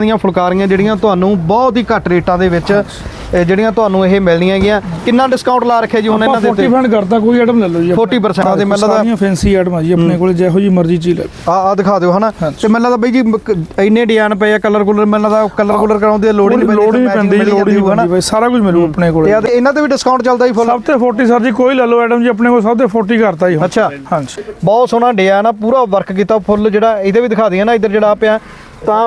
ਦੀਆਂ ਫੁਲਕਾਰੀਆਂ ਜਿਹੜੀਆਂ ਤੁਹਾਨੂੰ ਬਹੁਤ ਹੀ ਘੱਟ ਰੇਟਾਂ ਦੇ ਵਿੱਚ ਇਹ ਜਿਹੜੀਆਂ ਤੁਹਾਨੂੰ ਇਹ ਮਿਲਣੀਆਂ ਹੈਗੀਆਂ। ਕਿੰਨਾ ਡਿਸਕਾਊਂਟ ਲਾ ਰੱਖਿਆ ਜੀ ਹੁਣ ਇਹਨਾਂ ਦੇ ਉੱਤੇ? 40% ਕਰਤਾ ਕੋਈ ਆਈਟਮ ਲੈ ਲਓ ਜੀ 40% ਦੇ ਮੈਨੂੰ ਲੱਗਦਾ ਫੈਂਸੀ ਆਈਟਮਾਂ ਜੀ ਆਪਣੇ ਕੋਲ ਜਿਹੋ ਜੀ ਮਰਜ਼ੀ ਚੀਜ਼ ਲੈ। ਆ ਆ ਦਿਖਾ ਦਿਓ ਹਨਾ। ਤੇ ਮੈਨੂੰ ਲੱਗਦਾ ਬਈ ਜੀ ਇੰਨੇ ਡਿਜ਼ਾਈਨ ਪਏ ਆ ਕਲਰ ਕੁਲਰ ਮੈਨੂੰ ਲੱਗਦਾ ਕਲਰ ਕੁਲਰ ਕਰਾਉਣ ਦੀ ਲੋੜ ਹੀ ਨਹੀਂ ਲੋੜ ਹੀ ਪੈਂਦੀ ਲੋੜ ਹੀ ਪੈਂਦੀ ਬਾਈ ਸਾਰਾ ਕੁਝ ਮਿਲੂ ਆਪਣੇ ਕੋਲ ਤੇ ਆ ਇਹਨਾਂ ਤੇ ਵੀ ਡਿਸਕਾਊਂਟ ਚੱਲਦਾ ਜੀ ਫੁੱਲ ਸਭ ਤੇ 40 ਸਰ ਜੀ ਕੋਈ ਲੈ ਲਓ ਆਈਟਮ ਜੀ ਆਪਣੇ ਕੋਲ ਸਭ ਤੇ 40 ਕਰਤਾ ਜੀ। ਅੱਛਾ। ਹਾਂਜੀ। ਬਹੁਤ ਸੋਹਣਾ ਡਿਜ਼ਾਈਨ ਆ ਪੂਰਾ ਵਰਕ ਕੀਤਾ ਫੁੱਲ ਜਿਹੜਾ ਇਹਦੇ ਵੀ ਦਿਖਾ ਦਈਏ ਨਾ ਇੱਧਰ ਜਿਹੜਾ ਪਿਆ। ਤਾਂ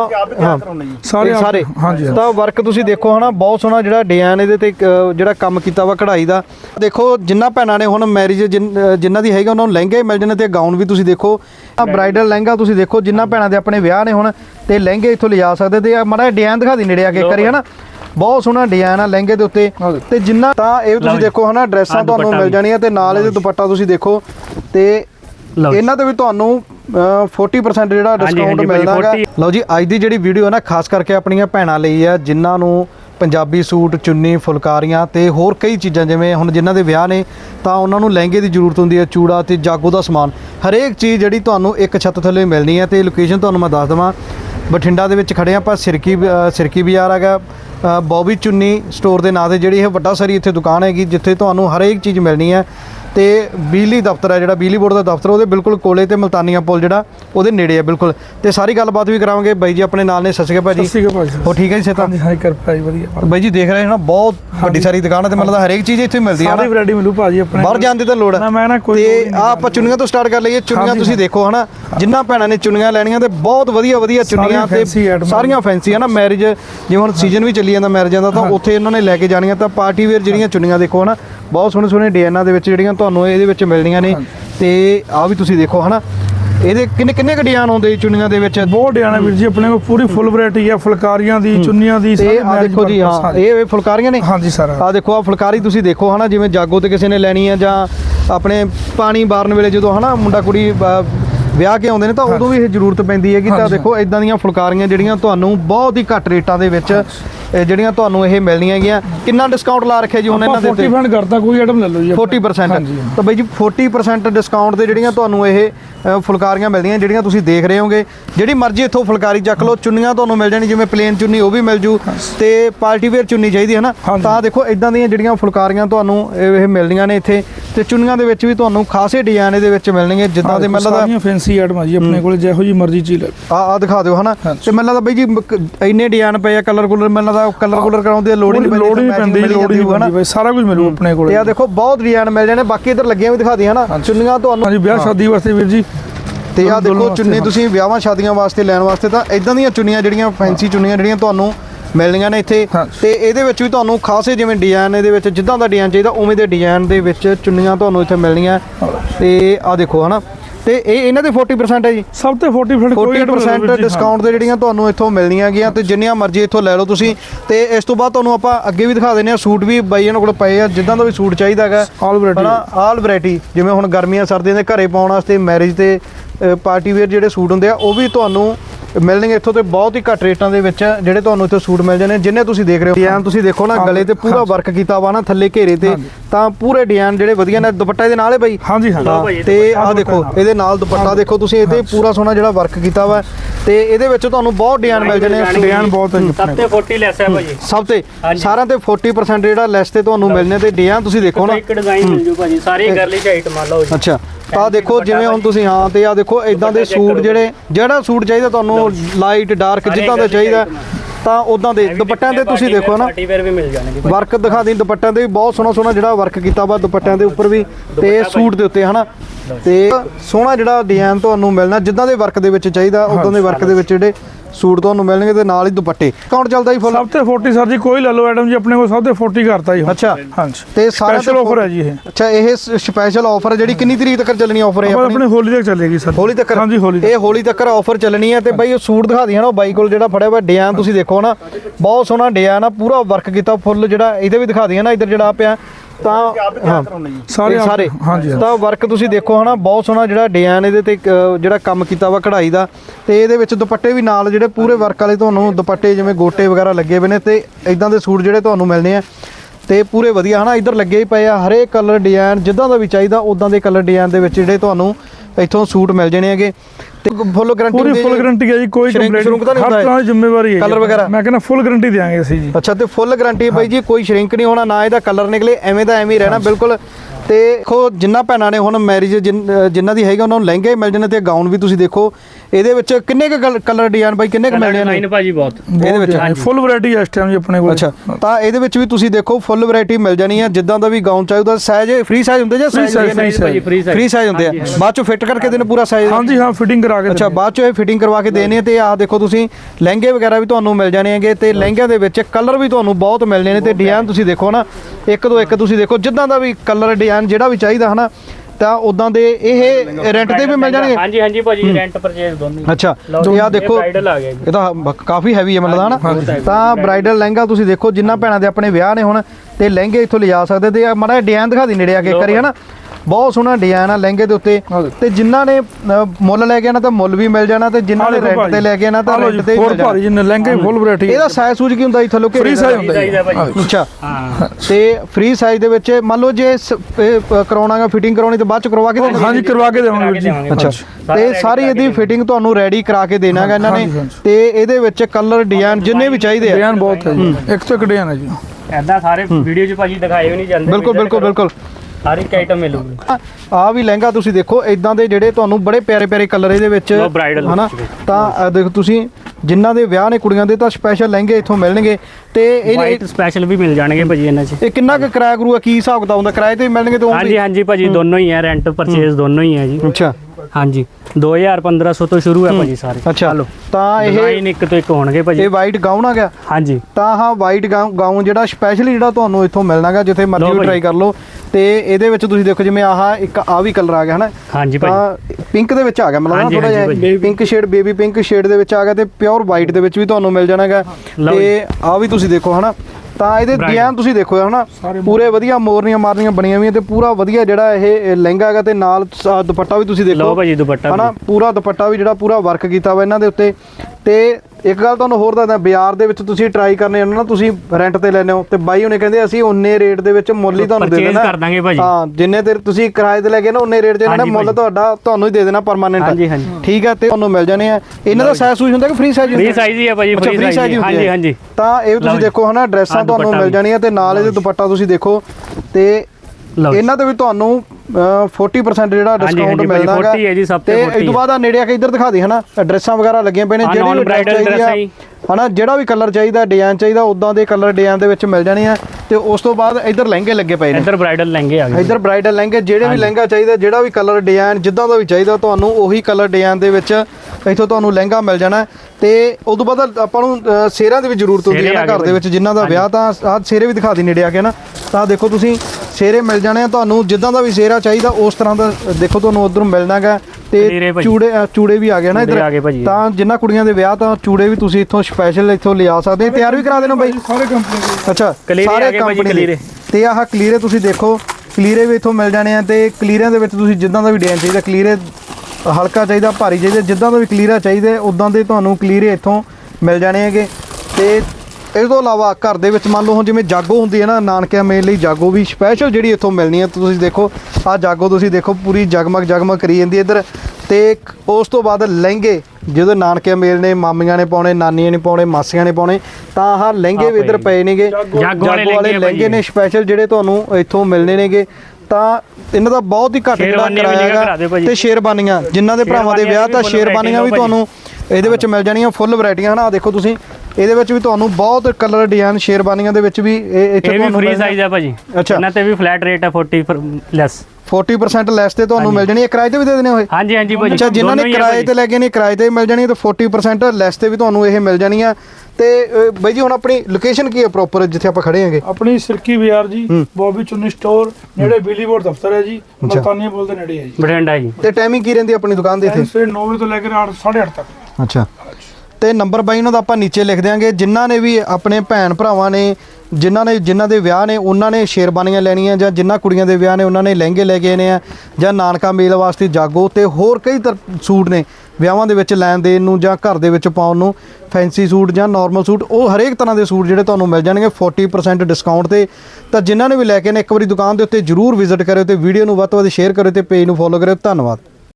ਹਾਂ ਸਾਰੇ ਇਹ ਸਾਰੇ ਹਾਂਜੀ। ਤਾਂ ਵਰਕ ਤੁਸੀਂ ਦੇਖੋ ਹਨਾ ਬਹੁਤ ਸੋਹਣਾ ਜਿਹੜਾ ਡਿਜ਼ਾਈਨ ਇਹਦੇ ਤੇ ਅ, ਜਿਹੜਾ ਕੰਮ ਕੀਤਾ ਵਾ ਕਢਾਈ ਦਾ। ਦੇਖੋ ਜਿੰਨਾ ਭੈਣਾਂ ਨੇ ਹੁਣ ਮੈਰਿਜ ਜਿਨ੍ਹਾਂ ਦੀ ਹੈਗਾ ਉਹਨਾਂ ਨੂੰ ਲਹਿੰਗੇ ਮਿਲ ਜਾਣੇ ਤੇ ਗਾਊਨ ਵੀ ਤੁਸੀਂ ਦੇਖੋ। ਆ ਬ੍ਰਾਈਡਲ ਲਹਿੰਗਾ ਤੁਸੀਂ ਦੇਖੋ ਜਿੰਨਾ ਭੈਣਾਂ ਦੇ ਆਪਣੇ ਵਿਆਹ ਨੇ ਹੁਣ ਤੇ ਲਹਿੰਗੇ ਇੱਥੋਂ ਲਿਜਾ ਸਕਦੇ ਤੇ ਆ ਮਾੜਾ ਡਿਜ਼ਾਈਨ ਦਿਖਾ ਦੀ ਨੇੜੇ ਆ ਕੇ ਇੱਕ ਵਾਰੀ ਹਨਾ। ਬਹੁਤ ਸੋਹਣਾ ਡਿਜ਼ਾਈਨ ਆ ਲਹਿੰਗੇ ਦੇ ਉੱਤੇ। ਤੇ ਜਿੰਨਾ ਤਾਂ ਇਹ ਤੁਸੀਂ ਦੇਖੋ ਹਨਾ ਡਰੈਸਾਂ ਤੁਹਾਨੂੰ ਮਿਲ ਜਾਣੀਆਂ ਤੇ ਨਾਲ ਇਹਦੇ ਦੁਪੱਟਾ ਤੁਸੀਂ ਦੇਖੋ। ਤੇ ਇਹਨਾਂ ਤੇ ਵੀ ਤੁਹਾਨੂੰ 40% ਜਿਹੜਾ ਡਿਸਕਾਊਂਟ ਮਿਲਦਾਗਾ 40 ਲਓ ਜੀ ਅੱਜ ਦੀ ਜਿਹੜੀ ਵੀਡੀਓ ਹੈ ਨਾ ਖਾਸ ਕਰਕੇ ਆਪਣੀਆਂ ਭੈਣਾਂ ਲਈ ਆ ਜਿਨ੍ਹਾਂ ਨੂੰ ਪੰਜਾਬੀ ਸੂਟ ਚੁੰਨੀ ਫੁਲਕਾਰੀਆਂ ਤੇ ਹੋਰ ਕਈ ਚੀਜ਼ਾਂ ਜਿਵੇਂ ਹੁਣ ਜਿਨ੍ਹਾਂ ਦੇ ਵਿਆਹ ਨੇ ਤਾਂ ਉਹਨਾਂ ਨੂੰ ਲਹਿੰਗੇ ਦੀ ਜ਼ਰੂਰਤ ਹੁੰਦੀ ਹੈ ਚੂੜਾ ਤੇ ਜਾਗੋ ਦਾ ਸਮਾਨ। ਹਰੇਕ ਚੀਜ਼ ਜਿਹੜੀ ਤੁਹਾਨੂੰ ਇੱਕ ਛੱਤ ਥੱਲੇ ਮਿਲਣੀ ਹੈ ਤੇ ਲੋਕੇਸ਼ਨ ਤੁਹਾਨੂੰ ਮੈਂ ਦੱਸ ਦਵਾਂ। ਬਠਿੰਡਾ ਦੇ ਵਿੱਚ ਖੜੇ ਹਾਂ ਆਪਾਂ ਸਿਰਕੀ ਸਿਰਕੀ ਬਾਜ਼ਾਰ ਹੈਗਾ। ਬੌਬੀ ਚੁੰਨੀ ਸਟੋਰ ਦੇ ਨਾਂ ਤੇ ਜਿਹੜੀ ਇਹ ਵੱਡਾ ਸਾਰੀ ਇੱਥੇ ਦੁਕਾਨ ਹੈਗੀ ਜਿੱਥੇ ਤੁਹਾਨੂੰ ਹਰੇਕ ਚੀਜ਼ ਮਿਲਣੀ ਹੈ। ਤੇ ਬਿਜਲੀ ਦਫ਼ਤਰ ਹੈ ਜਿਹੜਾ ਬਿਜਲੀ ਬੋਰਡ ਦਾ ਦਫ਼ਤਰ ਉਹਦੇ ਬਿਲਕੁਲ ਕੋਲੇ ਤੇ ਮਲਤਾਨੀਆ ਪੁਲ ਜਿਹੜਾ ਉਹਦੇ ਨੇੜੇ ਹੈ ਬਿਲਕੁਲ। ਤੇ ਸਾਰੀ ਗੱਲਬਾਤ ਵੀ ਕਰਾਵਾਂਗੇ। ਬਾਈ ਜੀ ਆਪਣੇ ਨਾਲ ਨੇ ਅਕਾਲ ਭਾਜੀ। ਅਕਾਲ ਭਾਈ ਹੋ ਠੀਕ ਹੈ ਜੀ ਸੇਤਾ ਹਾਂਜੀ ਹਾਂ ਕਿਰਪਾ ਜੀ ਵਧੀਆ। ਬਾਈ ਜੀ ਦੇਖ ਰਹੇ ਹੋ ਨਾ ਬਹੁਤ ਵੱਡੀ ਸਾਰੀ ਦੁਕਾਨ ਹੈ ਤੇ ਮਤਲਬ ਹਰੇਕ ਚੀਜ਼ ਇੱਥੇ ਮਿਲਦੀ ਹੈ ਸਾਰੀ ਵੈਰਾਈਟੀ ਮਿਲੂ ਭਾਜੀ ਆਪਣੇ ਬਾਹਰ ਜਾਣ ਦੀ ਤਾਂ ਲੋੜ ਹੈ। ਨਾ ਮੈਂ ਨਾ ਕੋਈ ਤੇ ਆ ਆਪਾਂ ਚੁੰਨੀਆਂ ਤੋਂ ਸਟਾਰਟ ਕਰ ਲਈਏ। ਚੁੰਨੀਆਂ ਤੁਸੀਂ। ਦੇਖੋ ਹਨਾ ਜਿੰਨਾ ਭੈਣਾਂ ਨੇ ਚੁੰਨੀਆਂ ਲੈਣੀਆਂ ਤੇ ਬਹੁਤ ਵਧੀਆ ਵਧੀਆ ਚੁੰਨੀਆਂ ਤੇ ਸਾਰੀਆਂ ਫੈਂਸੀ ਹਨਾ ਮੈਰਿਜ ਜਿਵੇਂ ਹੁਣ ਸੀਜ਼ਨ ਵੀ ਚੱਲੀ ਜਾਂਦਾ ਮੈਰਿਜਾਂ ਦਾ ਤਾਂ ਉੱਥੇ ਇਹਨਾਂ ਨੇ ਲੈ ਕੇ ਜਾਣੀਆਂ ਤਾਂ ਪਾਰਟੀ ਵੇਅਰ ਜਿਹੜੀਆਂ ਚੁੰਨੀਆਂ ਦੇਖੋ ਹਨਾ ਬਹੁਤ ਸੋਹਣੇ ਸੋਹਣੇ ਡਿਜ਼ਾਈਨਾਂ ਦੇ ਵਿੱਚ ਜਿਹੜੀਆਂ ਤੁਹਾਨੂੰ ਇਹਦੇ ਵਿੱਚ ਮਿਲਣੀਆਂ ਨੇ ਤੇ ਆ ਵੀ ਤੁਸੀਂ ਦੇਖੋ ਹਨਾ? ਇਹਦੇ ਕਿੰਨੇ ਕਿੰਨੇ ਕੁ ਡਿਜ਼ਾਈਨ ਆਉਂਦੇ ਚੁੰਨੀਆਂ ਦੇ ਵਿੱਚ? ਬਹੁਤ ਡਿਆਣਾ ਵੀਰ ਜੀ ਆਪਣੇ ਕੋਲ ਪੂਰੀ ਫੁੱਲ ਵੈਰਾਈਟੀ ਹੈ ਫੁਲਕਾਰੀਆਂ ਦੀ ਚੁੰਨੀਆਂ ਦੀ ਤੇ ਸਾਰੇ ਆ ਦੇਖੋ ਜੀ ਹਾਂ। ਇਹ ਫੁਲਕਾਰੀਆਂ ਨੇ? ਹਾਂਜੀ ਸਰ। ਆ ਦੇਖੋ ਆ ਫੁਲਕਾਰੀ ਤੁਸੀਂ ਦੇਖੋ ਹਨਾ ਜਿਵੇਂ ਜਾਗੋ ਤੇ ਕਿਸੇ ਨੇ ਲੈਣੀ ਆ ਜਾਂ ਆਪਣੇ ਪਾਣੀ ਬਾਰਨ ਵੇਲੇ ਜਦੋਂ ਹਨਾ ਮੁੰਡਾ ਕੁੜੀ ਵਿਆਹ ਕੇ ਆਉਂਦੇ ਨੇ ਤਾਂ ਉਦੋਂ ਵੀ ਇਹ ਜ਼ਰੂਰਤ ਪੈਂਦੀ ਹੈਗੀ। ਤਾਂ ਹਾਂਜੀ। ਦੇਖੋ ਇਦਾਂ ਦੀਆਂ ਫੁਲਕਾਰੀਆਂ ਜਿਹੜੀਆਂ ਤੁਹਾਨੂੰ ਬਹੁਤ ਹੀ ਘੱਟ ਰੇਟਾਂ ਦੇ ਵਿੱਚ ਜਿਹੜੀਆਂ ਤੁਹਾਨੂੰ ਇਹ ਮਿਲਣੀਆਂ ਹੈਗੀਆਂ ਕਿੰਨਾ ਡਿਸਕਾਊਂਟ ਲਾ ਰੱਖਿਆ ਜੀ ਹੁਣ ਇਹਨਾਂ ਦੇ ਉੱਤੇ 40% ਕਰਤਾ ਕੋਈ ਆਈਟਮ ਲੈ ਲਓ ਜੀ 40% ਹਾਂਜੀ ਤਾਂ ਬਾਈ ਜੀ 40% ਡਿਸਕਾਊਂਟ ਤੇ ਜਿਹੜੀਆਂ ਤੁਹਾਨੂੰ ਇਹ ਫੁਲਕਾਰੀਆਂ ਮਿਲਦੀਆਂ ਜਿਹੜੀਆਂ ਤੁਸੀਂ ਦੇਖ ਰਹੇ ਹੋਗੇ ਜਿਹੜੀ ਮਰਜ਼ੀ ਇੱਥੋਂ ਫੁਲਕਾਰੀ ਚੱਕ ਲਓ ਚੁੰਨੀਆਂ ਤੁਹਾਨੂੰ ਮਿਲ ਜਾਣੀ ਜਿਵੇਂ ਪਲੇਨ ਚੁੰਨੀ ਉਹ ਵੀ ਮਿਲ ਜੂ ਤੇ ਪਾਰਟੀ ਵੇਅਰ ਚੁੰਨੀ ਚਾਹੀਦੀ ਹੈ ਨਾ। ਤਾਂ ਦੇਖੋ ਇਦਾਂ ਦੀਆਂ ਜਿਹੜੀਆਂ ਫੁਲਕਾਰੀਆਂ ਤੁਹਾਨੂੰ ਇਹ ਮਿਲਣੀਆਂ ਨੇ ਇੱਥੇ ਤੇ ਚੁੰਨੀਆਂ ਦੇ ਵਿੱਚ ਵੀ ਤੁਹਾਨੂੰ ਖਾਸੇ ਡਿਜ਼ਾਈਨ ਇਹਦੇ ਵਿੱਚ ਮਿਲਣਗੇ ਜਿੱਦਾਂ ਦੇ ਮੈਨੂੰ ਲੱਗਦਾ ਸਾਰੀਆਂ ਫੈਂਸੀ ਆਈਟਮਾਂ ਜੀ ਆਪਣੇ ਕੋਲ ਜਿਹੋ ਜੀ ਮਰਜ਼ੀ ਚੀਜ਼। ਆ ਆ ਦਿਖਾ ਦਿਓ ਹਨਾ। ਤੇ ਮੈਨੂੰ ਲੱਗਦਾ ਬਈ ਜੀ ਇੰਨੇ ਡਿਜ਼ਾਈਨ ਪਏ ਆ ਕਲਰ ਕੁਲਰ ਮੈਨੂੰ ਲੱਗਦਾ ਕਲਰ ਕੁਲਰ ਕਰਾਉਣ ਦੀ ਲੋੜ ਹੀ ਨਹੀਂ ਲੋੜ ਹੀ ਪੈਂਦੀ ਲੋੜ ਹੀ। ਪੈਂਦੀ ਬਾਈ ਸਾਰਾ ਕੁਝ ਮਿਲੂ ਆਪਣੇ ਕੋਲ। ਆ ਦੇਖੋ ਬਹੁਤ ਡਿਜ਼ਾਈਨ ਮਿਲ ਜਾਣੇ ਬਾਕੀ ਇਧਰ ਲੱਗੀਆਂ ਵੀ ਦਿਖਾ ਦੀਆਂ ਹਨਾ ਚੁੰਨੀਆਂ ਤੁਹਾਨੂੰ ਹਾਂਜੀ ਵਿਆਹ ਸ਼ਾਦੀ ਵਾਸਤੇ ਵੀਰ ਜੀ। ਤੇ ਆ ਦੇਖੋ ਚੁੰਨੀ। ਤੁਸੀਂ ਵਿਆਹਾਂ ਸ਼ਾਦੀਆਂ ਵਾਸਤੇ ਲੈਣ ਵਾਸਤੇ ਤਾਂ ਇਦਾਂ ਦੀਆਂ ਚੁੰਨੀਆਂ ਜਿਹੜੀਆਂ ਫੈਂਸੀ ਚੁੰਨੀਆਂ ਜਿਹੜੀਆਂ ਤੁਹਾਨੂੰ ਮਿਲਣੀਆਂ ਨੇ ਇੱਥੇ। ਤੇ ਇਹਦੇ ਵਿੱਚ ਵੀ ਤੁਹਾਨੂੰ ਖਾਸੇ ਜਿਵੇਂ ਡਿਜ਼ਾਈਨ ਇਹਦੇ ਵਿੱਚ ਜਿੱਦਾਂ ਦਾ ਡਿਜ਼ਾਈਨ ਚਾਹੀਦਾ ਉਵੇਂ ਦੇ ਡਿਜ਼ਾਈਨ ਦੇ ਵਿੱਚ ਚੁੰਨੀਆਂ ਤੁਹਾਨੂੰ ਇੱਥੇ ਮਿਲਣੀਆਂ। ਤੇ ਆ ਦੇਖੋ ਹਨਾ। ਤੇ ਇਹ ਇਹਨਾਂ ਦੇ 40% ਹੈ ਜੀ? ਸਭ ਤੇ 40% ਕੋਈ item ਲੈ ਲਓ 40% ਵੀਰ ਜੀ, ਡਿਸਕਾਊਂਟ ਦੇ ਜਿਹੜੀਆਂ ਤੁਹਾਨੂੰ ਇੱਥੋਂ ਮਿਲਣੀਆਂ ਗੀਆਂ ਤੇ ਜਿੰਨੀਆਂ ਮਰਜ਼ੀ ਇੱਥੋਂ ਲੈ ਲਓ ਤੁਸੀਂ। ਤੇ ਇਸ ਤੋਂ ਬਾਅਦ ਤੁਹਾਨੂੰ ਆਪਾਂ ਅੱਗੇ ਵੀ ਦਿਖਾ ਦਿੰਨੇ ਆ ਸੂਟ ਵੀ ਬਾਈ ਇਹਨਾਂ ਕੋਲ ਪਏ ਆ ਜਿੱਦਾਂ ਦਾ ਵੀ ਸੂਟ ਚਾਹੀਦਾ ਹੈਗਾ। Variety ਹਨਾ ਆਲ ਵੈਰਾਈਟੀ ਜਿਵੇਂ ਹੁਣ ਗਰਮੀਆਂ ਸਰਦੀਆਂ ਦੇ ਘਰੇ ਪਾਉਣ ਵਾਸਤੇ ਮੈਰਿਜ ਤੇ ਪਾਰਟੀ ਵੇਅਰ ਜਿਹੜੇ ਸੂਟ ਹੁੰਦੇ ਆ ਉਹ ਵੀ ਤੁਹਾਨੂੰ ਮਿਲਣਗੇ ਇੱਥੋਂ ਤੇ ਬਹੁਤ ਹੀ ਘੱਟ ਰੇਟਾਂ ਦੇ ਵਿੱਚ ਜਿਹੜੇ ਤੁਹਾਨੂੰ ਇੱਥੇ ਸੂਟ ਮਿਲ ਜਾਣੇ ਜਿੰਨੇ ਤੁਸੀਂ ਦੇਖ ਰਹੇ ਹੋ। ਡਿਜ਼ਾਈਨ ਤੁਸੀਂ ਦੇਖੋ ਨਾ ਗਲੇ ਤੇ ਪੂਰਾ ਵਰਕ ਕੀਤਾ ਵਾ ਨਾ ਥੱਲੇ ਘੇਰੇ ਤੇ। ਤਾਂ ਪੂਰੇ ਡਿਜ਼ਾਈਨ ਜਿਹੜੇ ਵਧੀਆ ਨੇ ਦੁਪੱਟਾ ਇਹਦੇ ਨਾਲ ਹੈ ਬਾਈ? ਹਾਂਜੀ ਹਾਂਜੀ। ਹਾਂ, ਤੇ ਆਹ ਦੇਖੋ ਇਹਦੇ ਨਾਲ ਦੁਪੱਟਾ ਦੇਖੋ ਤੁਸੀਂ ਇਹਦੇ ਪੂਰਾ ਸੋਹਣਾ ਜਿਹੜਾ ਵਰਕ ਕੀਤਾ ਵਾ ਤੇ ਇਹਦੇ ਵਿੱਚ ਤੁਹਾਨੂੰ ਬਹੁਤ ਡਿਜ਼ਾਈਨ ਮਿਲ ਜਾਣੇ। ਡਿਜ਼ਾਈਨ ਬਹੁਤ ਹੈ ਸਭ ਤੇ 40 ਲੈਸ ਹੈ ਭਾਜੀ। ਸਭ ਤੇ। ਸਾਰਿਆਂ ਤੇ 40% ਜਿਹੜਾ ਲੈਸ ਤੇ ਤੁਹਾਨੂੰ ਮਿਲਨੇ ਤੇ ਡਿਜ਼ਾਈਨ ਤੁਸੀਂ ਦੇਖੋ ਨਾ। ਇੱਕ ਡਿਜ਼ਾਈਨ ਮਿਲ ਜੂ ਭਾਜੀ ਸਾਰੇ ਗਰਲੀ ਚ ਆਈਟਮਾਂ ਲਓ ਜੀ। ਅੱਛਾ। ਤਾਂ ਦੇਖੋ ਜਿਵੇਂ ਹੁਣ ਤੁਸੀਂ ਹਾਂ ਤੇ ਆ ਦੇਖੋ ਇਦਾਂ ਦੇ ਸੂਟ। ਜਿਹੜੇ ਜਿਹੜਾ ਸੂਟ ਚਾਹੀਦਾ ਤੁਹਾਨੂੰ ਲਾਈਟ ਡਾਰਕ ਜਿੱਦਾਂ ਦਾ ਚਾਹੀਦਾ ਤਾਂ ਉਦਾਂ ਦੇ ਦੁਪੱਟਿਆਂ ਤੇ ਤੁਸੀਂ ਦੇਖੋ ਨਾ। ਪਾਰਟੀ ਵੇਅਰ ਵੀ ਮਿਲ ਜਾਣਗੇ। ਵਰਕ ਦਿਖਾ ਦੀ ਦੁਪੱਟਿਆਂ ਤੇ ਵੀ ਬਹੁਤ ਸੋਹਣਾ ਸੋਹਣਾ ਜਿਹੜਾ ਵਰਕ ਕੀਤਾ ਵਾ ਦੁਪੱਟਿਆਂ ਦੇ ਉੱਪਰ ਵੀ ਤੇ ਸੂਟ ਦੇ ਉੱਤੇ ਹਨਾ? ਤੇ ਸੋਹਣਾ ਜਿਹੜਾ ਡਿਜ਼ਾਈਨ ਤੁਹਾਨੂੰ ਮਿਲਣਾ ਜਿੱਦਾਂ ਦੇ ਵਰਕ ਦੇ ਵਿੱਚ ਚਾਹੀਦਾ ਉਦਾਂ ਦੇ ਵਰਕ ਦੇ ਵਿੱਚ ਜਿਹੜੇ ਸੂਟ ਤੁਹਾਨੂੰ ਮਿਲਣਗੇ ਤੇ ਨਾਲ ਹੀ ਦੁਪੱਟੇ। ਕਾਊਂਟ ਚੱਲਦਾ ਜੀ ਫੁੱਲ? ਸਭ ਤੇ 40 ਸਰ ਜੀ ਕੋਈ ਲੈ ਲਓ ਆਈਟਮ ਜੀ ਆਪਣੇ ਕੋਲ ਸਭ ਤੇ 40 ਕਰਤਾ ਜੀ। ਅੱਛਾ। ਹਾਂਜੀ। ਤੇ ਸਾਰਿਆਂ ਸਪੈਸ਼ਲ ਆਫਰ ਹੈ ਜੀ ਇਹ। ਅੱਛਾ ਇਹ ਸਪੈਸ਼ਲ ਆਫਰ ਜਿਹੜੀ ਕਿੰਨੀ ਤਰੀਕ ਤੱਕ ਚੱਲਣੀ ਆਫਰ ਹੈ ਆਪਾਂ ਆਪਣੀ? ਆਪਣੇ ਹੋਲੀ ਤੱਕ ਚੱਲੇਗੀ ਸਰ। ਹੋਲੀ ਤੱਕ? ਹਾਂਜੀ ਹੋਲੀ ਤੱਕ। ਇਹ ਹੋਲੀ ਤੱਕ ਆਫਰ ਚੱਲਣੀ ਹੈ ਤੇ ਬਾਈ ਉਹ ਸੂਟ ਦਿਖਾ ਦੀਆਂ ਨਾ ਬਾਈ ਕੋਲ ਜਿਹੜਾ ਫੜਿਆ ਹੋਇਆ ਡਿਜ਼ਾਈਨ ਤੁਸੀਂ ਦੇਖੋ ਨਾ। ਬਹੁਤ ਸੋਹਣਾ ਡਿਜ਼ਾਈਨ ਆ ਪੂਰਾ ਵਰਕ ਕੀਤਾ ਫੁੱਲ ਜਿਹੜਾ ਇਹਦੇ ਵੀ ਦਿਖਾ ਦੀਆਂ ਨਾ ਇੱਧਰ ਜਿਹੜਾ ਪਿਆ। ਤਾਂ ਹਾਂ ਸਾਰੇ ਇਹ ਸਾਰੇ ਹਾਂਜੀ ਹਾਂਜੀ। ਤਾਂ ਵਰਕ ਤੁਸੀਂ ਦੇਖੋ ਹਨਾ ਬਹੁਤ ਸੋਹਣਾ ਜਿਹੜਾ ਡਿਜ਼ਾਈਨ ਇਹਦੇ ਤੇ ਅ, ਜਿਹੜਾ ਕੰਮ ਕੀਤਾ ਵਾ ਕਢਾਈ ਦਾ। ਤੇ ਇਹਦੇ ਵਿੱਚ ਦੁਪੱਟੇ ਵੀ ਨਾਲ ਜਿਹੜੇ ਪੂਰੇ ਵਰਕ ਵਾਲੇ ਤੁਹਾਨੂੰ ਦੁਪੱਟੇ ਜਿਵੇਂ ਗੋਟੇ ਵਗੈਰਾ ਲੱਗੇ ਹੋਏ ਨੇ ਤੇ ਇਦਾਂ ਦੇ ਸੂਟ ਜਿਹੜੇ ਤੁਹਾਨੂੰ ਮਿਲਨੇ ਆ। ਤੇ ਪੂਰੇ ਵਧੀਆ ਹਨਾ ਇੱਧਰ ਲੱਗੇ ਹੀ ਪਏ ਆ ਹਰੇਕ ਕਲਰ ਡਿਜ਼ਾਈਨ ਜਿੱਦਾਂ ਦਾ ਵੀ ਚਾਹੀਦਾ ਉਦਾਂ ਦੇ ਕਲਰ ਡਿਜ਼ਾਈਨ ਦੇ ਵਿੱਚ ਜਿਹੜੇ ਤੁਹਾਨੂੰ ਇੱਥੋਂ ਸੂਟ ਮਿਲ ਜਾਣੇ ਹੈਗੇ। ਤੇ ਫੁੱਲ ਗਾਰੰਟੀ ਪੂਰੀ ਫੁੱਲ ਗਾਰੰਟੀ ਹੈ ਜੀ ਕੋਈ ਕੰਪਲੇਂਟ ਹਰ ਤਰ੍ਹਾਂ ਦੀ ਜ਼ਿੰਮੇਵਾਰੀ ਹੈ ਆਪਣੀ। ਵਗੈਰਾ? ਮੈਂ ਕਹਿੰਦਾ ਫੁੱਲ ਗਾਰੰਟੀ ਦਿਆਂਗੇ ਅਸੀਂ ਜੀ। ਅੱਛਾ ਤੇ ਫੁੱਲ ਗਾਰੰਟੀ ਹੈ ਬਾਈ ਜੀ ਕੋਈ ਸ਼ਰਿੰਕ ਨਹੀਂ ਹੋਣਾ ਨਾ ਇਹਦਾ ਕਲਰ ਨਿਕਲੇ ਐਵੇਂ ਦਾ ਐਵੇਂ ਹੀ ਰਹਿਣਾ ਬਿਲਕੁਲ। ਤੇ ਦੇਖੋ ਜਿੰਨਾ ਭੈਣਾਂ ਨੇ ਹੁਣ ਮੈਰਿਜ ਜਿਨ੍ਹਾਂ ਦੀ ਹੈਗਾ ਉਹਨਾਂ ਨੂੰ ਲਹਿੰਗੇ ਮਿਲ ਜਾਣੇ ਤੇ ਗਾਊਨ ਵੀ ਤੁਸੀਂ ਦੇਖੋ। ਇਹਦੇ ਵਿੱਚ ਕਿੰਨੇ ਕੁ ਕਲਰ ਡਿਜ਼ਾਈਨ ਬਾਈ ਕਿੰਨੇ ਕੁ ਮਿਲਣੇ ਨੇ? ਭਾਜੀ ਬਹੁਤ। ਇਹਦੇ ਵਿੱਚ? ਫੁੱਲ ਵੈਰਾਈਟੀ ਹੈ ਇਸ ਟਾਈਮ ਜੀ ਆਪਣੇ ਕੋਲ। ਅੱਛਾ ਤਾਂ ਇਹਦੇ ਵਿੱਚ ਵੀ ਤੁਸੀਂ ਦੇਖੋ ਫੁੱਲ ਵੈਰਾਈਟੀ ਮਿਲ ਜਾਣੀ ਹੈ ਜਿੱਦਾਂ ਦਾ ਵੀ ਗਾਊਨ ਚਾਹੀਦਾ ਸਾਈਜ਼ ਫ੍ਰੀ ਸਾਈਜ਼ ਹੁੰਦੇ ਜਾਂ ਭਾਜੀ ਫ੍ਰੀ ਫ੍ਰੀ ਸਾਈਜ਼ ਹੁੰਦੇ ਆ। ਬਾਅਦ ਚੋਂ ਫਿੱਟ ਕਰਕੇ ਦੇਣੇ ਪੂਰਾ ਸਾਈਜ਼ ਹਾਂਜੀ ਹਾਂ ਫਿਟਿੰਗ ਕਰਾ ਕੇ ਅੱਛਾ ਬਾਅਦ ਚੋਂ ਇਹ ਫਿਟਿੰਗ ਕਰਵਾ ਕੇ ਦੇਣੇ ਤੇ ਆਹ ਦੇਖੋ ਤੁਸੀਂ ਲਹਿੰਗੇ ਵਗੈਰਾ ਵੀ ਤੁਹਾਨੂੰ ਮਿਲ ਜਾਣੇ ਹੈਗੇ ਤੇ ਲਹਿੰਗਿਆਂ ਦੇ ਵਿੱਚ ਕਲਰ ਵੀ ਤੁਹਾਨੂੰ ਬਹੁਤ ਮਿਲਣੇ ਨੇ ਤੇ ਡਿਜ਼ਾਈਨ ਤੁਸੀਂ ਦੇਖੋ ਨਾ ਇੱਕ ਤੋਂ ਇੱਕ ਤੁਸੀਂ ਦੇਖੋ ਜਿੱਦਾਂ ਦਾ ਵੀ ਕਲਰ ਡਿਜ਼ਾਈਨ ਜਿਹੜਾ ਵੀ ਚਾਹੀਦਾ ਹਨਾ ਤਾਂ ਉਦਾਂ ਦੇ ਇਹ ਰੈਂਟ ਤੇ ਵੀ ਮਿਲ ਜਾਣਗੇ? ਹਾਂਜੀ ਹਾਂਜੀ ਭਾਜੀ ਰੈਂਟ ਪਰਚੇਸ ਦੋਨੋਂ ਅੱਛਾ ਤੇ ਦੇਖੋ ਆ ਗਿਆ ਜੀ। ਇਹ ਤਾਂ ਕਾਫੀ ਹੈਵੀ ਹੈ ਮਤਲਬ ਹਨਾ? ਤਾਂ ਬ੍ਰਾਈਡਲ ਲਹਿੰਗਾ ਤੁਸੀਂ ਦੇਖੋ ਜਿੰਨਾ ਭੈਣਾਂ ਦੇ ਆਪਣੇ ਵਿਆਹ ਨੇ ਹੁਣ ਤੇ ਲਹਿੰਗੇ ਇੱਥੋਂ ਲਿਜਾ ਸਕਦੇ ਤੇ ਮਾੜਾ ਡਿਜ਼ਾਈਨ ਦਿਖਾ ਦੀ ਨੇੜੇ ਆ ਕੇ ਇੱਕ ਵਾਰੀ ਹਨਾ? ਬਹੁਤ ਸੋਹਣਾ ਡਿਜ਼ਾਈਨ ਆ ਲਹਿੰਗੇ ਦੇ ਉੱਤੇ। ਤੇ ਜਿਨ੍ਹਾਂ ਨੇ ਮੁੱਲ ਲੈ ਕੇ ਆਣਾ ਤਾਂ ਮੁੱਲ ਵੀ ਮਿਲ ਜਾਣਾ ਤੇ ਜਿਨ੍ਹਾਂ ਨੇ ਰੈਂਟ ਤੇ ਲੈ ਕੇ ਆਣਾ ਤਾਂ ਰੈਂਟ ਤੇ ਵੀ ਮਿਲ ਜਾਣਾ। ਭਾਰੀ ਜੀ ਲਹਿੰਗੇ ਫੁੱਲ ਵੈਰਾਈਟੀ ਇਹਦਾ ਸਾਈਜ਼ ਸੂਜ ਕੀ ਹੁੰਦਾ ਜੀ ਥੱਲੋਂ ਫ੍ਰੀ ਸਾਈਜ਼ ਹੁੰਦਾ ਅੱਛਾ। ਹਾਂ ਤੇ ਫ੍ਰੀ ਸਾਈਜ਼ ਦੇ ਵਿੱਚ ਮੰਨ ਲਓ ਜੇ ਕਰਾਉਣਾਗਾ ਫਿਟਿੰਗ ਕਰਾਉਣੀ ਤੇ ਬਾਅਦ ਚ ਕਰਵਾ ਕੇ ਹਾਂਜੀ ਕਰਵਾ ਕੇ ਦੇਵਾਂਗੇ ਵੀਰ ਜੀ। ਅੱਛਾ। ਸਾਰਾ ਤੇ ਸਾਰੀ ਇਹਦੀ ਫਿਟਿੰਗ ਤੁਹਾਨੂੰ ਰੈਡੀ ਕਰਾ ਕੇ ਦੇਣਾਗਾ ਇਹਨਾਂ ਨੇ। ਤੇ ਇਹਦੇ ਵਿੱਚ ਕਲਰ ਡਿਜ਼ਾਈਨ ਜਿੰਨੇ ਵੀ ਚਾਹੀਦੇ ਆ। ਡਿਜ਼ਾਈਨ ਬਹੁਤ ਹੈ ਜੀ। ਇੱਕ ਤੋਂ ਇੱਕ ਡਿਜ਼ਾਈਨ ਹੈ ਜੀ। ਐਦਾਂ ਸਾਰੇ ਵੀਡੀਓ 'ਚ ਭਾਜੀ ਦਿਖਾਏ ਵੀ ਨਹੀਂ ਜਾਂਦੇ। ਬਿਲਕੁਲ ਬਿਲਕੁਲ ਬਿਲਕੁਲ। ਹਰ ਇੱਕ ਆਈਟਮ ਮਿਲੂਗੀ। ਆ ਵੀ ਲਹਿੰਗਾ ਤੁਸੀਂ ਦੇਖੋ ਇਦਾਂ ਦੇ ਜਿਹੜੇ ਤੁਹਾਨੂੰ ਬੜੇ ਪਿਆਰੇ ਪਿਆਰੇ ਕਲਰ ਇਹਦੇ ਵਿੱਚ ਲਓ, bridal ਹਨਾ? ਵਿੱਚ ਵੀ। ਤਾਂ ਦੇਖੋ ਤੁਸੀਂ ਜਿਨ੍ਹਾਂ ਦੇ ਵਿਆਹ ਨੇ ਕੁੜੀਆਂ ਦੇ ਤਾਂ ਸਪੈਸ਼ਲ ਲਹਿੰਗੇ ਇੱਥੋਂ ਮਿਲਣਗੇ। ਤੇ ਇਹ ਵਾਈਟ ਸਪੈਸ਼ਲ ਵੀ ਮਿਲ ਜਾਣਗੇ ਭਾਜੀ ਇਹਨਾਂ 'ਚ। ਇਹ ਕਿੰਨਾ ਕੁ ਕਿਰਾਇਆ ਕਰੂ ਕੀ ਹਿਸਾਬ ਕਿਤਾਬ ਹੁੰਦਾ? ਕਿਰਾਏ ਤੇ ਮਿਲਣਗੇ ਤੇ ਹਾਂਜੀ ਹਾਂਜੀ ਭਾਜੀ ਦੋਨੋਂ ਹੀ ਹੈ ਰੈਂਟ ਪਰਚੇਸ ਦੋਨੋਂ ਹੀ ਹੈ ਜੀ। ਅੱਛਾ। ਹਾਂਜੀ 2000 1500 ਤੋਂ ਸ਼ੁਰੂ ਹੈ ਭਾਜੀ ਸਾਰੇ। ਅੱਛਾ। ਤਾਂ ਇਹ ਡਿਜ਼ਾਈਨ ਇੱਕ ਤੋਂ ਇੱਕ ਹੋਣਗੇ ਭਾਜੀ। ਇਹ ਵਾਈਟ ਗਾਊਨ ਆ ਗਿਆ? ਹਾਂਜੀ। ਤਾਂ ਹਾਂ ਵਾਈਟ ਗਾਊਨ ਜਿਹੜਾ ਸਪੈਸ਼ਲੀ ਜਿਹੜਾ ਤੁਹਾਨੂੰ ਇੱਥੋਂ ਮਿਲਣਾਗਾ ਜਿੱਥੇ ਮਰਜ਼ੀ ਲਓ ਵੀ ਭਾਈ। ਟਰਾਈ ਕਰ ਲਓ। ਤੇ ਇਹਦੇ ਵਿੱਚ ਤੁਸੀਂ ਦੇਖੋ ਜਿਵੇਂ ਆਹ ਇੱਕ ਆ ਵੀ ਕਲਰ ਆ ਗਿਆ ਹਨਾ? ਹਾਂਜੀ ਤਾਂ ਪਿੰਕ ਦੇ ਵਿੱਚ ਆ ਗਿਆ ਮਤਲਬ ਥੋੜਾ ਜਿਹਾ pink shade baby pink shade ਦੇ ਵਿੱਚ ਆ ਗਿਆ ਤੇ ਪਿਓਰ ਵਾਈਟ ਦੇ ਵਿੱਚ ਵੀ ਤੁਹਾਨੂੰ ਮਿਲ ਜਾਣਾਗਾ। ਲਓ ਤੇ ਆ ਵੀ ਤੁਸੀਂ ਦੇਖੋ ਹਨਾ? ਤਾਂ ਇਹਦੇ। ਡਿਜ਼ਾਈਨ ਤੁਸੀਂ ਦੇਖੋ ਹਨਾ? ਪੂਰੇ ਵਧੀਆ ਮੋਰਨੀਆਂ ਮਾਰਨੀਆਂ ਬਣੀਆਂ ਹੋਈਆਂ ਤੇ ਪੂਰਾ ਵਧੀਆ ਜਿਹੜਾ ਇਹ ਲਹਿੰਗਾ ਹੈਗਾ ਤੇ ਨਾਲ ਦੁਪੱਟਾ ਵੀ ਤੁਸੀਂ ਲਓ ਦੇਖੋ ਭਾਜੀ ਦੁਪੱਟਾ ਹਨਾ? ਪੂਰਾ ਦੁਪੱਟਾ ਵੀ ਜਿਹੜਾ ਪੂਰਾ ਵਰਕ ਕੀਤਾ ਵਾ ਇਹਨਾਂ ਦੇ ਉੱਤੇ। ਤੇ ਇੱਕ ਗੱਲ ਤੁਹਾਨੂੰ ਹੋਰ ਦੱਸਦਾ ਬਾਜ਼ਾਰ ਦੇ ਵਿੱਚ ਤੁਸੀਂ ਟਰਾਈ ਕਰਨੇ ਹੋ ਨਾ ਤੁਸੀਂ ਰੈਂਟ ਤੇ ਲੈਣੇ ਹੋ ਤੇ ਬਾਈ ਉਹਨੇ ਕਹਿੰਦੇ ਅਸੀਂ ਉਨੇ ਰੇਟ ਦੇ ਵਿੱਚ ਮੁੱਲ ਹੀ ਤੁਹਾਨੂੰ ਦੇ ਦੇਣਾ ਕਰ ਦਾਂਗੇ ਭਾਜੀ। ਹਾਂ ਜਿੰਨੇ ਤੇ ਤੁਸੀਂ ਕਿਰਾਏ ਤੇ ਲੈ ਕੇ ਨਾ ਉਨੇ ਰੇਟ 'ਚ ਇਹਨਾਂ ਮੁੱਲ। ਤੁਹਾਡਾ ਤੁਹਾਨੂੰ ਹੀ ਦੇ ਦੇਣਾ ਪਰਮਾਨੈਂਟ ਹਾਂਜੀ, ਹਾਂਜੀ। ਠੀਕ ਹੈ ਤੇ ਤੁਹਾਨੂੰ ਮਿਲ ਜਾਣੇ ਆ ਇਹਨਾਂ ਦਾ ਸਾਈਜ਼ ਸੂਜ ਹੁੰਦਾ ਕਿ ਫ੍ਰੀ ਸਾਈਜ਼ ਫ੍ਰੀ ਸਾਈਜ਼ ਹੀ ਹੈ ਭਾਜੀ ਫ੍ਰੀ ਸਾਈਜ਼ ਹਾਂਜੀ। ਹਾਂਜੀ ਤਾਂ ਇਹ ਤੁਸੀਂ। ਦੇਖੋ ਹਨਾ ਡਰੈਸਾਂ ਤੁਹਾਨੂੰ ਮਿਲ। ਜਾਣੀਆਂ ਤੇ ਨਾਲ ਇਹਦੇ ਦੁਪੱਟਾ ਤੁਸੀਂ ਦੇਖੋ ਤੇ ਲਓ ਜੀ। ਇਹਨਾਂ ਤੇ ਵੀ ਤੁਹਾਨੂੰ ਅਹ, 40% ਜਿਹੜਾ ਹਾਂਜੀ, ਡਿਸਕਾਊਂਟ ਹਾਂਜੀ ਮਿਲਦਾ 40 ਹੈ ਜੀ, ਸਭ ਤੇ ਤੇ 40 ਇਸ ਤੋਂ ਬਾਅਦ ਆ ਨੇੜੇ ਆ ਕੇ ਇੱਧਰ ਦਿਖਾ ਦੇ ਹਨਾ? ਡਰੈਸਾਂ ਵਗੈਰਾ ਲੱਗੀਆਂ ਪਈਆਂ ਨੇ ਵੀ non-bridal dress ਚਾਹੀਦੀ ਆ, dress ਹੈ ਹਨਾ? ਜਿਹੜਾ ਵੀ ਕਲਰ ਚਾਹੀਦਾ ਡਿਜ਼ਾਈਨ ਚਾਹੀਦਾ ਉਦਾਂ ਦੇ ਕਲਰ ਡਿਜ਼ਾਈਨ ਦੇ ਵਿੱਚ ਮਿਲ ਜਾਣੇ ਆ। ਤੇ ਉਸ ਤੋਂ ਬਾਅਦ ਇੱਧਰ ਲਹਿੰਗੇ ਲੱਗੇ ਪਏ ਨੇ। ਇੱਧਰ ਬ੍ਰਾਈਡਲ ਲਹਿੰਗੇ ਆ ਗਏ। ਇੱਧਰ ਬ੍ਰਾਈਡਲ ਲਹਿੰਗੇ ਜਿਹੜੇ ਵੀ ਲਹਿੰਗਾ ਚਾਹੀਦਾ ਜਿਹੜਾ ਵੀ ਕਲਰ ਡਿਜ਼ਾਈਨ ਜਿੱਦਾਂ ਦਾ ਵੀ ਚਾਹੀਦਾ ਤੁਹਾਨੂੰ ਉਹੀ ਕਲਰ ਡਿਜ਼ਾਈਨ ਦੇ ਵਿੱਚ ਇੱਥੋਂ ਤੁਹਾਨੂੰ ਲਹਿੰਗਾ ਮਿਲ ਜਾਣਾ। ਹੈ। ਤੇ ਉਸ ਤੋਂ ਬਾਅਦ ਆਪਾਂ ਨੂੰ ਅ, ਸੇਰਾਂ ਦੀ ਵੀ ਜ਼ਰੂਰਤ ਹੁੰਦੀ ਹੈ ਸੇਰੇ ਨਾ ਆ ਗਏ ਘਰ ਦੇ ਵਿੱਚ ਜਿਨ੍ਹਾਂ ਦਾ ਵਿਆਹ ਤਾਂ ਆਹ ਸੇਰੇ ਵੀ ਦਿਖਾ ਦੀ ਨੇੜੇ ਆ ਕੇ ਨਾ। ਤਾਂ ਦੇਖੋ ਤੁਸੀਂ ਸੇਰੇ ਮਿਲ ਜਾਣੇ ਆ ਤੁਹਾਨੂੰ ਜਿੱਦਾਂ ਦਾ ਵੀ ਸੇਰਾ ਚਾਹੀਦਾ ਉਸ ਤਰ੍ਹਾਂ ਦਾ ਦੇਖੋ ਤੁਹਾਨੂੰ ਉਧਰੋਂ ਮਿਲਣਾਗਾ ਤੇ। ਚੂੜੇ ਚੂੜੇ ਵੀ ਆ ਗਏ ਨਾ ਇੱਧਰ। ਤਾਂ ਜਿਨ੍ਹਾਂ ਕੁੜੀਆਂ ਦੇ ਵਿਆਹ ਤਾਂ ਚੂੜੇ ਵੀ ਤੁਸੀਂ ਇੱਥੋਂ ਸਪੈਸ਼ਲ ਇੱਥੋਂ ਲਿਆ ਸਕਦੇ ਹੋ। ਤਿਆਰ ਵੀ ਕਰਾ ਦੇਣਾ ਬਾਈ ਸਾਰੇ ਕੰਪਨੀ ਅੱਛਾ ਸਾਰੇ ਆ ਗਏ ਭਾਜੀ, ਕੰਪਨੀ ਦੇ। ਕਲੀਰੇ। ਤੇ ਆਹ ਕਲੀਰੇ ਤੁਸੀਂ ਦੇਖੋ ਕਲੀਰੇ ਵੀ ਇੱਥੋਂ ਮਿਲ ਜਾਣੇ ਆ ਤੇ ਕਲੀਰਿਆਂ ਦੇ ਵਿੱਚ ਤੁਸੀਂ ਜਿੱਦਾਂ ਦਾ ਵੀ ਡਿਜ਼ਾਈਨ ਚਾਹੀਦਾ ਕਲੀਰੇ ਹਲਕਾ ਚਾਹੀਦਾ ਭਾਰੀ ਚਾਹੀਦਾ ਜਿੱਦਾਂ ਦਾ ਵੀ ਕਲੀਰਾ ਚਾਹੀਦਾ ਉਦਾਂ ਦੇ ਤੁਹਾਨੂੰ ਕਲੀਰੇ ਇੱਥੋਂ ਮਿਲ ਜਾਣੇ ਹੈਗੇ। ਤੇ ਇਸ ਤੋਂ ਇਲਾਵਾ ਘਰ ਦੇ ਵਿੱਚ ਮੰਨ ਲਓ ਹੁਣ ਜਿਵੇਂ ਜਾਗੋ ਹੁੰਦੀ ਹੈ ਨਾ ਨਾਨਕਿਆਂ ਮੇਲ ਲਈ ਜਾਗੋ ਵੀ ਸਪੈਸ਼ਲ ਜਿਹੜੀ ਇੱਥੋਂ ਮਿਲਣੀ ਹੈ ਤੁਸੀਂ ਦੇਖੋ ਆਹ ਜਾਗੋ ਤੁਸੀਂ ਦੇਖੋ ਪੂਰੀ ਜਗਮਗ ਜਗਮਗ ਕਰੀ ਜਾਂਦੀ ਹੈ ਇੱਧਰ। ਤੇ ਉਸ ਤੋਂ ਬਾਅਦ ਲਹਿੰਗੇ ਜਦੋਂ ਨਾਨਕਿਆਂ ਮੇਲ ਨੇ ਮਾਮੀਆਂ ਨੇ ਪਾਉਣੇ ਨਾਨੀਆਂ ਨੇ ਪਾਉਣੇ ਮਾਸੀਆਂ ਨੇ ਪਾਉਣੇ ਤਾਂ ਆਹ ਲਹਿੰਗੇ ਵੀ ਇੱਧਰ ਪਏ ਨੇਗੇ। ਜਾਗੋ ਵਾਲੇ ਲਹਿੰਗੇ ਨੇ। ਸਪੈਸ਼ਲ ਜਿਹੜੇ ਤੁਹਾਨੂੰ ਇੱਥੋਂ ਮਿਲਣੇ ਨੇਗੇ। ਤਾਂ ਇਹਨਾਂ ਦਾ ਬਹੁਤ ਹੀ ਘੱਟ ਜਿਹੜਾ ਕਿਰਾਇਆ ਹੈਗਾ। ਤੇ ਸ਼ੇਰਬਾਨੀਆਂ ਜਿਨ੍ਹਾਂ ਦੇ ਭਰਾਵਾਂ ਦੇ ਵਿਆਹ ਤਾਂ ਸ਼ੇਰਬਾਨੀਆਂ ਵੀ ਤੁਹਾਨੂੰ ਇਹਦੇ ਵਿੱਚ ਮਿਲ ਜਾਣੀਆਂ ਫੁੱਲ ਵੈਰਾਈਟੀਆਂ ਹਨਾ ਆਹ ਦੇਖੋ ਤੁਸੀਂ। ਇਹਦੇ ਵਿੱਚ ਵੀ ਤੁਹਾਨੂੰ ਬਹੁਤ ਕਲਰ ਡਿਜ਼ਾਈਨ ਸ਼ੇਰਬਾਨੀਆਂ ਦੇ ਵਿੱਚ ਵੀ ਇਹ ਇੱਥੇ ਇਹ ਵੀ ਤੁਹਾਨੂੰ ਫ੍ਰੀ ਮਿਲ ਸਾਈਜ਼ ਹੈ ਭਾਜੀ। ਅੱਛਾ। ਇਹਨਾਂ ਤੇ ਵੀ ਫਲੈਟ ਰੇਟ ਹੈ 40 ਲੈਸ 40% ਲੈਸ ਤੇ ਤੁਹਾਨੂੰ ਮਿਲ ਜਾਣੀ ਹੈ ਕਿਰਾਏ ਤੇ ਵੀ ਦੇ ਦੇਣੇ ਹੋਏ? ਹਾਂਜੀ ਹਾਂਜੀ ਭਾਜੀ। ਅੱਛਾ ਜਿਨ੍ਹਾਂ ਨੇ ਹੀ ਕਿਰਾਏ ਭਾਜੀ। ਤੇ ਲੈ ਕੇ ਨੇ ਕਿਰਾਏ ਤੇ ਮਿਲ ਜਾਣੀ ਹੈ ਤੇ 40% ਲੈਸ ਤੇ ਵੀ ਤੁਹਾਨੂੰ ਇਹ ਮਿਲ ਜਾਣੀ ਆ। ਤੇ ਅ, ਬਾਈ ਜੀ ਹੁਣ ਆਪਣੀ ਲੋਕੇਸ਼ਨ ਕੀ ਹੈ ਪ੍ਰੋਪਰ ਜਿੱਥੇ ਆਪਾਂ ਖੜੇ ਹਾਂਗੇ? ਆਪਣੀ ਸਿਰਕੀ ਬਾਜ਼ਾਰ ਜੀ ਬੋਬੀ ਚੁੰਨੀ ਸਟੋਰ ਨੇੜੇ ਬਿਜਲੀ ਬੋਰਡ ਦਫ਼ਤਰ ਹੈ ਜੀ ਮਲਤਾਨੀਆ ਪੁਲ ਦੇ ਨੇੜੇ ਹੈ ਜੀ। ਬਠਿੰਡਾ ਜੀ। ਤੇ ਟਾਈਮਿੰਗ ਕੀ ਰਹਿੰਦੀ ਆਪਣੀ ਦੁਕਾਨ ਦੀ ਇੱਥੇ? ਸਵੇਰੇ 9 ਵਜੇ ਤੋਂ ਲੈ ਕੇ ਰਾਤ 8:30 ਤੱਕ। ਅੱਛਾ। ਤੇ ਨੰਬਰ ਬਾਈ ਉਹਨਾਂ ਦਾ ਆਪਾਂ ਨੀਚੇ ਲਿਖ ਦਿਆਂਗੇ। ਜਿਨ੍ਹਾਂ ਨੇ ਵੀ ਆਪਣੇ ਭੈਣ ਭਰਾਵਾਂ ਨੇ, ਜਿਨ੍ਹਾਂ ਨੇ, ਜਿਨ੍ਹਾਂ ਦੇ ਵਿਆਹ ਨੇ, ਉਹਨਾਂ ਨੇ ਸ਼ੇਰਬਾਨੀਆਂ ਲੈਣੀਆਂ ਜਾਂ ਜਿਨ੍ਹਾਂ ਕੁੜੀਆਂ ਦੇ ਵਿਆਹ ਨੇ, ਉਹਨਾਂ ਨੇ ਲਹਿੰਗੇ ਲੈ ਕੇ ਆਨੇ ਆ ਜਾਂ ਨਾਨਕਾ ਮੇਲ ਵਾਸਤੇ ਜਾਗੋ ਤੇ ਹੋਰ ਕਈ ਤਰ, ਸੂਟ ਨੇ ਵਿਆਹਾਂ ਦੇ ਵਿੱਚ ਲੈਣ ਦੇਣ ਨੂੰ ਜਾਂ ਘਰ ਦੇ ਵਿੱਚ ਪਾਉਣ ਨੂੰ। ਫੈਂਸੀ ਸੂਟ ਜਾਂ ਨਾਰਮਲ ਸੂਟ, ਉਹ ਹਰੇਕ ਤਰ੍ਹਾਂ ਦੇ ਸੂਟ ਜਿਹੜੇ ਤੁਹਾਨੂੰ ਮਿਲ ਜਾਣਗੇ। 40% ਡਿਸਕਾਊਂਟ ਤੇ। ਤਾਂ ਜਿਨ੍ਹਾਂ ਨੇ ਵੀ ਲੈ ਕੇ ਨੇ ਇੱਕ ਵਾਰੀ ਦੁਕਾਨ ਦੇ ਉੱਤੇ ਜਰੂਰ ਵਿਜ਼ਿਟ ਕਰਿਓ ਤੇ ਵੀਡੀਓ ਨੂੰ ਵੱਧ ਤੋਂ ਵੱਧ ਸ਼ੇਅਰ ਕਰਿਓ ਤੇ ਪੇਜ ਨੂੰ ਫੋਲੋ ਕਰਿਓ। ਧੰਨਵਾਦ।